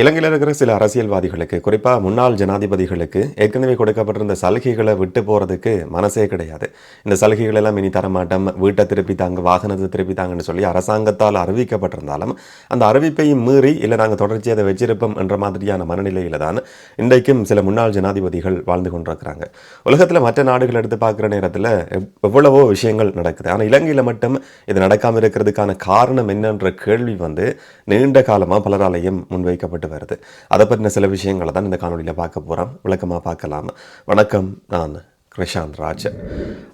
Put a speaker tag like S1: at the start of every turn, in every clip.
S1: இலங்கையில் இருக்கிற சில அரசியல்வாதிகளுக்கு குறிப்பாக முன்னாள் ஜனாதிபதிகளுக்கு ஏற்கனவே கொடுக்கப்பட்டிருந்த சலுகைகளை விட்டு போகிறதுக்கு மனசே கிடையாது. இந்த சலுகைகள் எல்லாம் இனி தரமாட்டோம் வீட்டை திருப்பி தாங்க வாகனத்தை திருப்பி தாங்கன்னு சொல்லி அரசாங்கத்தால் அறிவிக்கப்பட்டிருந்தாலும் அந்த அறிவிப்பையும் மீறி இல்லை நாங்கள் தொடர்ச்சியாக அதை வச்சிருப்போம் என்ற மாதிரியான மனநிலையில் தான் இன்றைக்கும் சில முன்னாள் ஜனாதிபதிகள் வாழ்ந்து கொண்டிருக்கிறாங்க. உலகத்தில் மற்ற நாடுகள் எடுத்து பார்க்குற நேரத்தில் எவ்வளவோ விஷயங்கள் நடக்குது. ஆனால் இலங்கையில் மட்டும் இது நடக்காமல் இருக்கிறதுக்கான காரணம் என்னன்ற கேள்வி வந்து நீண்ட காலமாக பலராலையும் முன்வைக்கப்பட்டு வருது. அதை பற்றின சில விஷயங்களை தான் இந்த காணொலியில் பார்க்க போகிறோம் விளக்கமாக பார்க்கலாம். வணக்கம் நான் கிருஷாந்த் ராஜ்.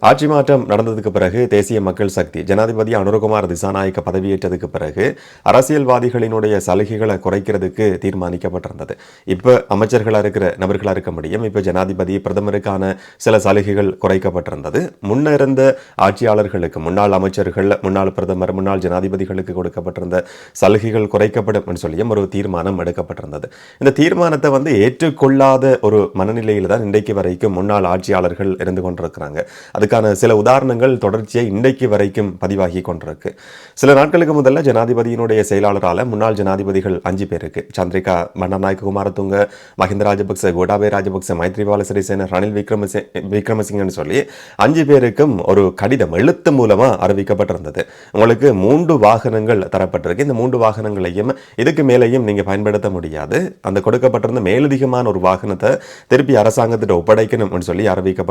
S1: ஆட்சி மாற்றம் நடந்ததுக்கு பிறகு தேசிய மக்கள் சக்தி ஜனாதிபதி அனுரகுமார் திசாநாயக்க பதவியேற்றதுக்கு பிறகு அரசியல்வாதிகளினுடைய சலுகைகளை குறைக்கிறதுக்கு தீர்மானிக்கப்பட்டிருந்தது. இப்போ அமைச்சர்களாக இருக்கிற நபர்களாக இருக்க முடியும். இப்போ ஜனாதிபதி பிரதமருக்கான சில சலுகைகள் குறைக்கப்பட்டிருந்தது. முன்ன இருந்த ஆட்சியாளர்களுக்கு முன்னாள் அமைச்சர்கள் முன்னாள் பிரதமர் முன்னாள் ஜனாதிபதிகளுக்கு கொடுக்கப்பட்டிருந்த சலுகைகள் குறைக்கப்படும் சொல்லியும் ஒரு தீர்மானம் எடுக்கப்பட்டிருந்தது. இந்த தீர்மானத்தை வந்து ஏற்றுக்கொள்ளாத ஒரு மனநிலையில் தான் இன்றைக்கு வரைக்கும் முன்னாள் ஆட்சியாளர்கள் இருந்து கொண்டிருக்கிறாங்க. அதுக்கான சில உதாரணங்கள் தொடர்ச்சியாக இன்றைக்கு வரைக்கும் பதிவாகி கொண்டிருக்கு. சில நாட்களுக்கு முதல்ல ஜனாதிபதியினுடைய செயலாளரால் முன்னாள் ஜனாதிபதிகள் அஞ்சு பேருக்கு. சந்திரிகா பண்டநாயக்க குமாரதுங்க மஹிந்த ராஜபக்ச கோடாபே ராஜபக்ச மைத்ரிபால சிறிசேன ரணில் விக்ரமசி விக்ரமசிங்கன்னு சொல்லி அஞ்சு பேருக்கும் ஒரு கடிதம் எழுத்து மூலமா அறிவிக்கப்பட்டிருந்தது. உங்களுக்கு மூன்று வாகனங்கள் தரப்பட்டிருக்கு. இந்த மூன்று வாகனங்களையும் இதுக்கு மேலேயும் நீங்க பயன்படுத்த முடியாது. அந்த கொடுக்கப்பட்டிருந்த மேலதிகமான ஒரு வாகனத்தை திருப்பி அரசாங்கத்திட்ட ஒப்படைக்கணும்னு சொல்லி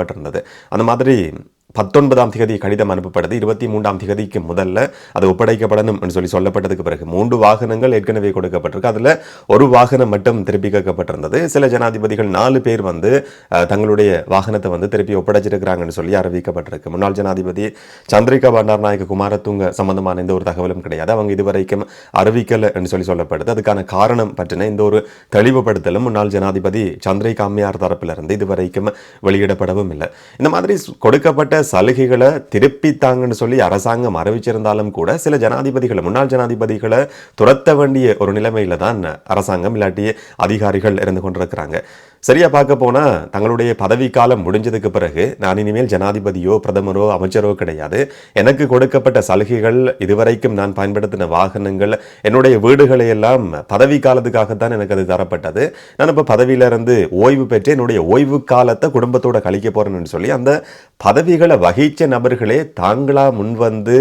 S1: அனுப்பப்பட்டிருந்தது. அந்த மாதிரி பத்தொன்பதாம் திகதி கடிதம் அனுப்பப்பட்டது இருபத்தி மூன்றாம் திகதிக்கு முதல்ல அது ஒப்படைக்கப்படணும் என்று சொல்லி சொல்லப்பட்டதுக்கு பிறகு மூன்று வாகனங்கள் ஏற்கனவே கொடுக்கப்பட்டிருக்கு. அதில் ஒரு வாகனம் மட்டும் திருப்பி கேட்கப்பட்டிருந்தது. சில ஜனாதிபதிகள் நாலு பேர் வந்து தங்களுடைய வாகனத்தை வந்து திருப்பி ஒப்படைச்சிருக்கிறாங்கன்னு சொல்லி அறிவிக்கப்பட்டிருக்கு. முன்னாள் ஜனாதிபதி சந்திரிகா பண்டாரநாயக்க குமாரத்துங்க சம்பந்தமான எந்த ஒரு தகவலும் கிடையாது. அவங்க இதுவரைக்கும் அறிவிக்கலை என்று சொல்லி சொல்லப்படுது. அதுக்கான காரணம் பற்றின இந்த ஒரு தெளிவுபடுத்தலும் முன்னாள் ஜனாதிபதி சந்திரிகா அம்மையார் தரப்பிலிருந்து இதுவரைக்கும் வெளியிடப்படவும் இல்லை இந்த மாதிரி கொடுக்கப்பட்ட சலுகைகளை திருப்பி தாங்கன்னு சொல்லி அரசாங்கம் அறிவிச்சிருந்தாலும் கூட சில ஜனாதிபதிகளை முன்னாள் ஜனாதிபதிகளை துரத்த வேண்டிய ஒரு நிலைமையில தான் அரசாங்கம் இல்லாட்டி அதிகாரிகள் இருந்து கொண்டிருக்கிறாங்க. சரியா பார்க்க போனா தங்களுடைய பதவிக்காலம் முடிஞ்சதுக்கு பிறகு நான் இனிமேல் ஜனாதிபதியோ பிரதமரோ அமைச்சரோ கிடையாது. எனக்கு கொடுக்கப்பட்ட சலுகைகள் இதுவரைக்கும் நான் பயன்படுத்தின வாகனங்கள் என்னுடைய வீடுகளை எல்லாம் பதவி காலத்துக்காகத்தான் எனக்கு அது தரப்பட்டது. நான் இப்போ பதவியிலிருந்து ஓய்வு பெற்று என்னுடைய ஓய்வு காலத்தை குடும்பத்தோட கழிக்க போறேன்னு சொல்லி அந்த பதவிகளை வகிச்ச நபர்களே தாங்களா முன்வந்து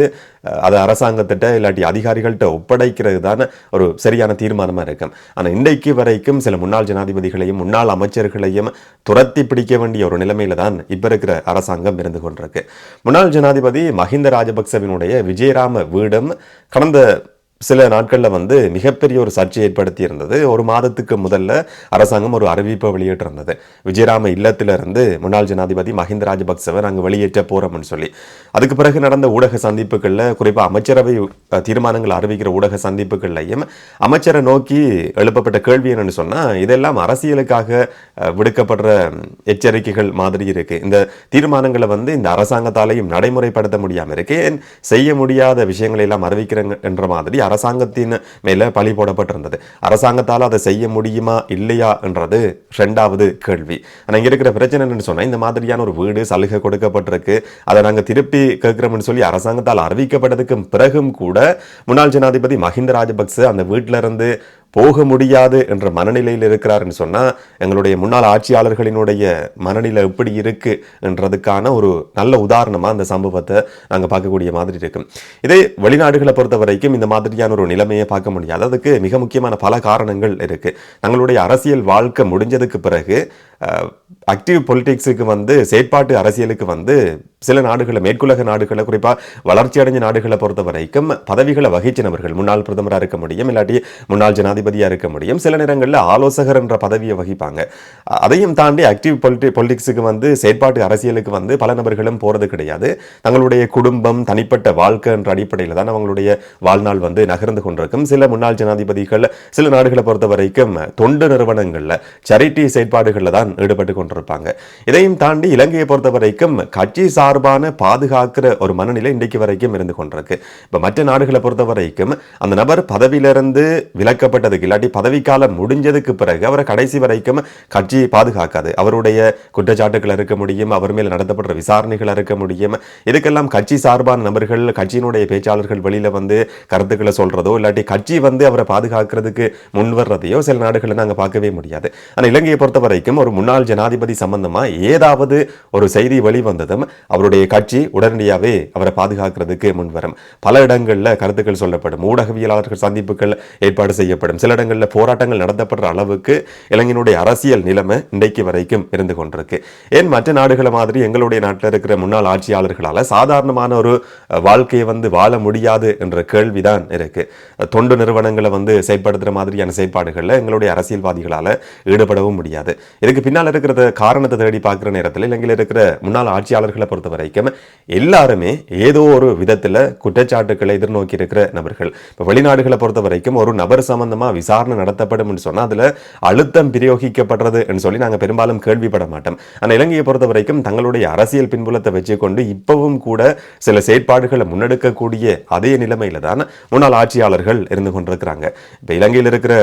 S1: அது அரசாங்கத்திட்ட இல்லாட்டி அதிகாரிகள்கிட்ட ஒப்படைக்கிறது தானே ஒரு சரியான தீர்மானமாக இருக்கும். ஆனால் இன்றைக்கு வரைக்கும் சில முன்னாள் ஜனாதிபதிகளையும் முன்னாள் அமைச்சர்களையும் துரத்தி பிடிக்க வேண்டிய ஒரு நிலைமையில தான் இப்போ இருக்கிற அரசாங்கம் இருந்து கொண்டிருக்கு. முன்னாள் ஜனாதிபதி மஹிந்த ராஜபக்சவினுடைய விஜயராம வீடும் கடந்த சில நாட்களில் வந்து மிகப்பெரிய ஒரு சர்ச்சை ஏற்படுத்தி இருந்தது ஒரு மாதத்துக்கு முதல்ல அரசாங்கம் ஒரு அறிவிப்பை வெளியிட்டிருந்தது. விஜயராம இல்லத்திலிருந்து முன்னாள் ஜனாதிபதி மஹிந்த ராஜபக்சவை நாங்கள் வெளியேற்ற போறோம்னு சொல்லி. அதுக்கு பிறகு நடந்த ஊடக சந்திப்புகளில் குறிப்பாக அமைச்சரவை தீர்மானங்கள் அறிவிக்கிற ஊடக சந்திப்புகள்லையும் அமைச்சரை நோக்கி எழுப்பப்பட்ட கேள்வி என்னன்னு சொன்னா இதெல்லாம் அரசியலுக்காக விடுக்கப்படுற எச்சரிக்கைகள் மாதிரி இருக்கு. இந்த தீர்மானங்களை வந்து இந்த அரசாங்கத்தாலையும் நடைமுறைப்படுத்த முடியாம இருக்கு. ஏன் செய்ய முடியாத விஷயங்களை எல்லாம் அறிவிக்கிறங்க என்ற மாதிரி அரசாங்கத்தின் மேலே பழி போடப்பட்டிருந்தது. அரசாங்கத்தால் அதை செய்ய முடியுமா இல்லையா என்றது ரெண்டாவது கேள்வி. ஆனா இங்கே இருக்கிற பிரச்சனை என்னன்னு சொன்னால் இந்த மாதிரியான ஒரு வீடு சலுகை கொடுக்கப்பட்டிருக்கு. அதை நாங்க திருப்பி கேட்குறோம்னு சொல்லி அரசாங்கத்தால் அறிவிக்கப்பட்டதுக்கு பிறகும் கூட முன்னாள் ஜனாதிபதி மஹிந்த ராஜபக்ச அந்த வீட்டிலிருந்து போக முடியாது என்ற மனநிலையில் இருக்கிறாருன்னு சொன்னால் எங்களுடைய முன்னாள் ஆட்சியாளர்களினுடைய மனநிலை எப்படி இருக்கு என்றதுக்கான ஒரு நல்ல உதாரணமாக அந்த சம்பவத்தை நாங்கள் பார்க்கக்கூடிய மாதிரி இருக்கும் இதே வெளிநாடுகளை பொறுத்த வரைக்கும் இந்த மாதிரியான ஒரு நிலைமையை பார்க்க முடியாது. அதுக்கு மிக முக்கியமான பல காரணங்கள் இருக்கு. தங்களுடைய அரசியல் வாழ்க்கை முடிஞ்சதுக்கு பிறகு ஆக்டிவ் பொலிட்டிக்ஸுக்கு வந்து செயற்பாட்டு அரசியலுக்கு வந்து சில நாடுகளை மேற்குலக நாடுகளை குறிப்பாக வளர்ச்சி அடைஞ்ச நாடுகளை பொறுத்த வரைக்கும் பதவிகளை வகிச்சினவர்கள் முன்னாள் பிரதமராக இருக்க முடியும் இல்லாட்டி முன்னாள் ஜனாதிபதியாக இருக்க முடியும் சில நேரங்களில் ஆலோசகர் என்ற பதவியை வகிப்பாங்க. அதையும் தாண்டி ஆக்டிவ் பொலிட்டி பொலிட்டிக்ஸுக்கு வந்து செயற்பாட்டு அரசியலுக்கு வந்து பல நபர்களும் போகிறது கிடையாது. தங்களுடைய குடும்பம் தனிப்பட்ட வாழ்க்கை என்ற அடிப்படையில் தான் அவங்களுடைய வாழ்நாள் வந்து நகர்ந்து கொண்டிருக்கும். சில முன்னாள் ஜனாதிபதிகள் சில நாடுகளை பொறுத்த வரைக்கும் தொண்டு நிறுவனங்களில் சரிட்டி செயற்பாடுகளில் தான் ஈடுபட்டு கொண்டிருப்பாங்க இதையும் தாண்டி இலங்கையை பொறுத்த வரைக்கும் கட்சி சார்பான பாதுகாக்கிற ஒரு மனநிலை இன்றைக்கு வரைக்கும் இருந்து கொண்டிருக்கு. இப்போ மற்ற நாடுகளை பொறுத்த வரைக்கும் அந்த நபர் பதவியிலிருந்து விலக்கப்பட்டதுக்கு இல்லாட்டி பதவிக்காலம் முடிஞ்சதுக்கு பிறகு அவரை கடைசி வரைக்கும் கட்சி பாதுகாக்காது. அவருடைய குற்றச்சாட்டுகள் இருக்க முடியும் அவர் மேல் நடத்தப்படுற விசாரணைகள் இருக்க முடியும். இதுக்கெல்லாம் கட்சி சார்பான நபர்கள் கட்சியினுடைய பேச்சாளர்கள் வெளியில் வந்து கருத்துக்களை சொல்றதோ இல்லாட்டி கட்சி வந்து அவரை பாதுகாக்கிறதுக்கு முன்வர்றதையோ சில நாடுகளை நாங்கள் பார்க்கவே முடியாது. ஆனால் இலங்கையை பொறுத்த வரைக்கும் ஒரு முன்னாள் ஜனாதிபதி சம்பந்தமா ஏதாவது ஒரு செய்தி வெளிவந்ததும் அவருடைய கட்சி உடனடியாகவே அவரை பாதுகாக்கிறதுக்கு முன்வரும் பல இடங்களில் கருத்துக்கள் சொல்லப்படும். ஊடகவியலாளர்கள் சந்திப்புகள் ஏற்பாடு செய்யப்படும். சில இடங்களில் போராட்டங்கள் நடத்தப்படுற அளவுக்கு இளைஞனுடைய அரசியல் நிலைமை இன்றைக்கு வரைக்கும் இருந்து கொண்டிருக்கு. ஏன் மற்ற நாடுகளை மாதிரி எங்களுடைய நாட்டில் இருக்கிற முன்னாள் ஆட்சியாளர்களால் சாதாரணமான ஒரு வாழ்க்கையை வந்து வாழ முடியாது என்ற கேள்விதான் இருக்கு. தொண்டு நிறுவனங்களை வந்து செயற்படுத்துகிற மாதிரியான செயற்பாடுகளில் எங்களுடைய அரசியல்வாதிகளால் ஈடுபடவும் முடியாது. இதுக்கு பின்னால் இருக்கிறத காரணத்தை தேடி பார்க்குற நேரத்தில் இலங்கையில் இருக்கிற முன்னாள் ஆட்சியாளர்களை பொறுத்த வரைக்கும் எல்லாருமே ஏதோ ஒரு விதத்தில் குற்றச்சாட்டுக்களை எதிர்நோக்கி இருக்கிற நபர்கள். இப்போ வெளிநாடுகளை பொறுத்த வரைக்கும் ஒரு நபர் சம்பந்தமாக விசாரணை நடத்தப்படும் சொன்னால் அதில் அழுத்தம் பிரயோகிக்கப்படுறது சொல்லி நாங்கள் பெரும்பாலும் கேள்விப்பட மாட்டோம். ஆனால் இலங்கையை பொறுத்த வரைக்கும் தங்களுடைய அரசியல் பின்புலத்தை வச்சுக்கொண்டு இப்பவும் கூட சில செயற்பாடுகளை முன்னெடுக்கக்கூடிய அதே நிலைமையில தான் முன்னாள் ஆட்சியாளர்கள் இருந்து கொண்டிருக்கிறாங்க. இப்போ இலங்கையில் இருக்கிற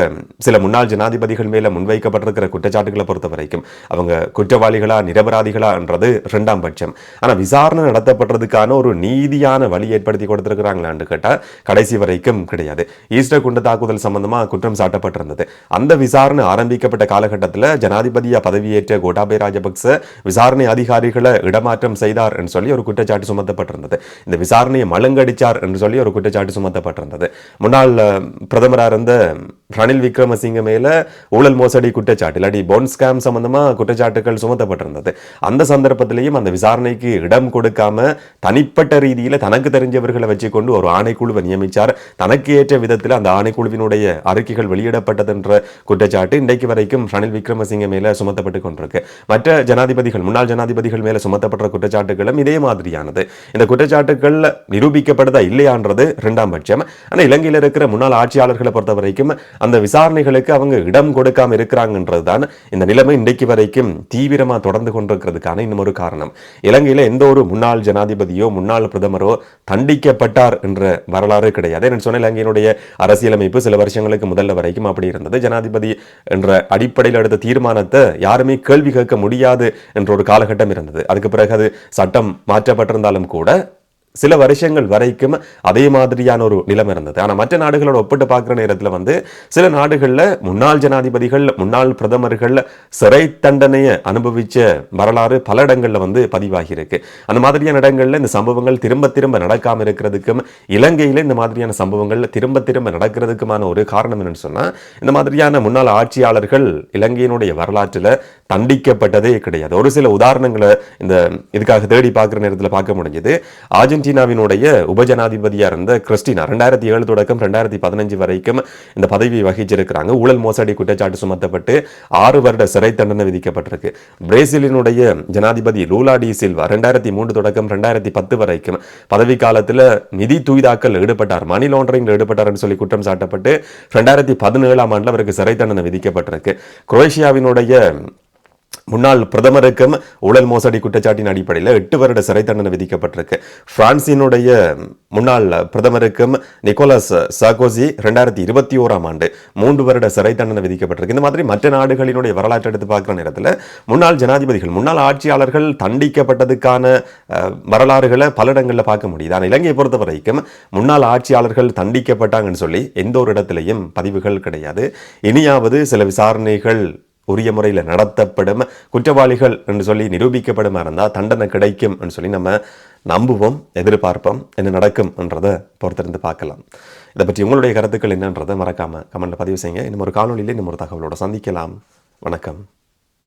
S1: சில முன்னாள் ஜனாதிபதிகள் மேலே முன்வைக்கப்பட்டிருக்கிற குற்றச்சாட்டுகளை பொறுத்த வரைக்கும் கிடைக்கும் அவங்க குற்றவாளிகளா நிரபராதிகளான்றது இரண்டாம் பட்சம். ஆனால் விசாரணை நடத்தப்படுறதுக்கான ஒரு நீதியான வழி ஏற்படுத்தி கொடுத்துருக்குறாங்களான்னு கேட்டால் கடைசி வரைக்கும் கிடையாது. ஈஸ்டர் குண்டு தாக்குதல் சம்பந்தமாக குற்றம் சாட்டப்பட்டிருந்தது. அந்த விசாரணை ஆரம்பிக்கப்பட்ட காலகட்டத்தில் ஜனாதிபதியாக பதவியேற்ற கோட்டாபய ராஜபக்ச விசாரணை அதிகாரிகளை இடமாற்றம் செய்தார் என்று சொல்லி ஒரு குற்றச்சாட்டு சுமத்தப்பட்டிருந்தது. இந்த விசாரணையை மலங்கடிச்சார் என்று சொல்லி ஒரு குற்றச்சாட்டு சுமத்தப்பட்டிருந்தது. முன்னாள் பிரதமராக இருந்த ரணில் விக்ரமசிங்க மேல ஊழல் மோசடி குற்றச்சாட்டு இல்லாட்டி போன் ஸ்கேம் சம்பந்தமாக குற்றச்சாட்டுகள் சுமத்தப்பட்டிருந்தது. அந்த சந்தர்ப்பத்திலையும் அந்த விசாரணைக்கு இடம் கொடுக்காம தனிப்பட்ட ரீதியில் தனக்கு தெரிஞ்சவர்களை வச்சுக்கொண்டு ஒரு ஆணைக்குழுவை நியமித்தார் தனக்கு ஏற்ற விதத்தில் அந்த ஆணைக்குழுவினுடைய அறிக்கைகள் வெளியிடப்பட்டதென்ற குற்றச்சாட்டு இன்றைக்கு வரைக்கும் ரணில் விக்ரமசிங்க மேலே சுமத்தப்பட்டு கொண்டிருக்கு. மற்ற ஜனாதிபதிகள் முன்னாள் ஜனாதிபதிகள் மேல சுமத்தப்பட்ட குற்றச்சாட்டுகளும் இதே மாதிரியானது. இந்த குற்றச்சாட்டுகள் நிரூபிக்கப்படுதா இல்லையான்றது இரண்டாம் பட்சம். ஆனா இலங்கையில் இருக்கிற முன்னாள் ஆட்சியாளர்களை பொறுத்த வரைக்கும் அந்த விசாரணைகளுக்கு அவங்க இடம் கொடுக்காம இருக்கிறாங்கன்றது தான் இந்த நிலைமை இன்றைக்கு வரைக்கும் தீவிரமா தொடர்ந்து கொண்டிருக்கிறதுக்கான இன்னும் ஒரு காரணம். இலங்கையில எந்த ஒரு முன்னாள் ஜனாதிபதியோ முன்னாள் பிரதமரோ தண்டிக்கப்பட்டார் என்ற வரலாறு கிடையாது. என்ன சொன்ன இலங்கையினுடைய அரசியலமைப்பு சில வருஷங்களுக்கு முதல்ல வரைக்கும் அப்படி இருந்தது. ஜனாதிபதி என்ற அடிப்படையில் எடுத்த தீர்மானத்தை யாருமே கேள்வி கேட்க முடியாது என்ற ஒரு காலகட்டம் இருந்தது. அதுக்கு பிறகு அது சட்டம் மாற்றப்பட்டிருந்தாலும் கூட சில வருஷங்கள் வரைக்கும் அதே மாதிரியான ஒரு நிலம் இருந்தது. ஆனால் மற்ற நாடுகளோட ஒப்பிட்டு பார்க்குற நேரத்தில் வந்து சில நாடுகளில் முன்னாள் ஜனாதிபதிகள் முன்னாள் பிரதமர்கள் சிறை தண்டனையை அனுபவித்த வரலாறு பல இடங்களில் வந்து பதிவாகியிருக்கு. அந்த மாதிரியான இடங்களில் இந்த சம்பவங்கள் திரும்ப திரும்ப நடக்காமல் இருக்கிறதுக்கும் இலங்கையில் இந்த மாதிரியான சம்பவங்கள் திரும்ப திரும்ப நடக்கிறதுக்குமான ஒரு காரணம் என்னன்னு சொன்னால் இந்த மாதிரியான முன்னாள் ஆட்சியாளர்கள் இலங்கையினுடைய வரலாற்றில் தண்டிக்கப்பட்டதே கிடையாது. ஒரு சில உதாரணங்களை இந்த இதுக்காக தேடி பார்க்குற நேரத்தில் பார்க்க முடிஞ்சது. அர்ஜென்டினாவினுடைய உபஜனாதிபதியாக இருந்த கிறிஸ்டினா ரெண்டாயிரத்தி ஏழு தொடக்கம் ரெண்டாயிரத்தி பதினஞ்சு வரைக்கும் இந்த பதவியை வகிச்சிருக்கிறாங்க. ஊழல் மோசடி குற்றச்சாட்டு சுமத்தப்பட்டு ஆறு வருட சிறை தண்டனை விதிக்கப்பட்டிருக்கு. பிரேசிலினுடைய ஜனாதிபதி லூலா டி சில்வா ரெண்டாயிரத்தி மூன்று தொடக்கம் ரெண்டாயிரத்தி பத்து வரைக்கும் பதவி காலத்தில் நிதி தூய்தாக்கல் ஈடுபட்டார் மணி லாண்டரிங்ல ஈடுபட்டார்னு சொல்லி குற்றம் சாட்டப்பட்டு ரெண்டாயிரத்தி பதினேழாம் ஆண்டில் அவருக்கு சிறை தண்டனை விதிக்கப்பட்டிருக்கு. குரோஷியாவினுடைய முன்னாள் பிரதமருக்கும் ஊழல் மோசடி குற்றச்சாட்டின் அடிப்படையில் எட்டு வருட சிறை தண்டனை விதிக்கப்பட்டிருக்கு. பிரான்சினுடைய முன்னாள் பிரதமருக்கும் நிக்கோலஸ் சாகோசி ரெண்டாயிரத்தி இருபத்தி ஓராம் ஆண்டு மூன்று வருட சிறை தண்டனை விதிக்கப்பட்டிருக்கு. இந்த மாதிரி மற்ற நாடுகளினுடைய வரலாற்றை எடுத்து பார்க்குற நேரத்தில் முன்னாள் ஜனாதிபதிகள் முன்னாள் ஆட்சியாளர்கள் தண்டிக்கப்பட்டதுக்கான வரலாறுகளை பல இடங்களில் பார்க்க முடியுது. ஆனால் இலங்கையை பொறுத்த வரைக்கும் முன்னாள் ஆட்சியாளர்கள் தண்டிக்கப்பட்டாங்கன்னு சொல்லி எந்த ஒரு இடத்துலையும் பதிவுகள் கிடையாது. இனியாவது சில விசாரணைகள் உரிய முறையில் நடத்தப்படும். குற்றவாளிகள் என்று சொல்லி நிரூபிக்கப்படும் இருந்தால் தண்டனை கிடைக்கும் என்று சொல்லி நம்ம நம்புவோம் எதிர்பார்ப்போம் என்ன நடக்கும் என்றதை பொறுத்திருந்து பார்க்கலாம். இதை பற்றி உங்களுடைய கருத்துக்கள் என்னன்றதை மறக்காம கமெண்ட்டில் பதிவு செய்யுங்க. இன்னும் ஒரு காணொலியில் இன்னும் ஒரு தகவலோட சந்திக்கலாம். வணக்கம்.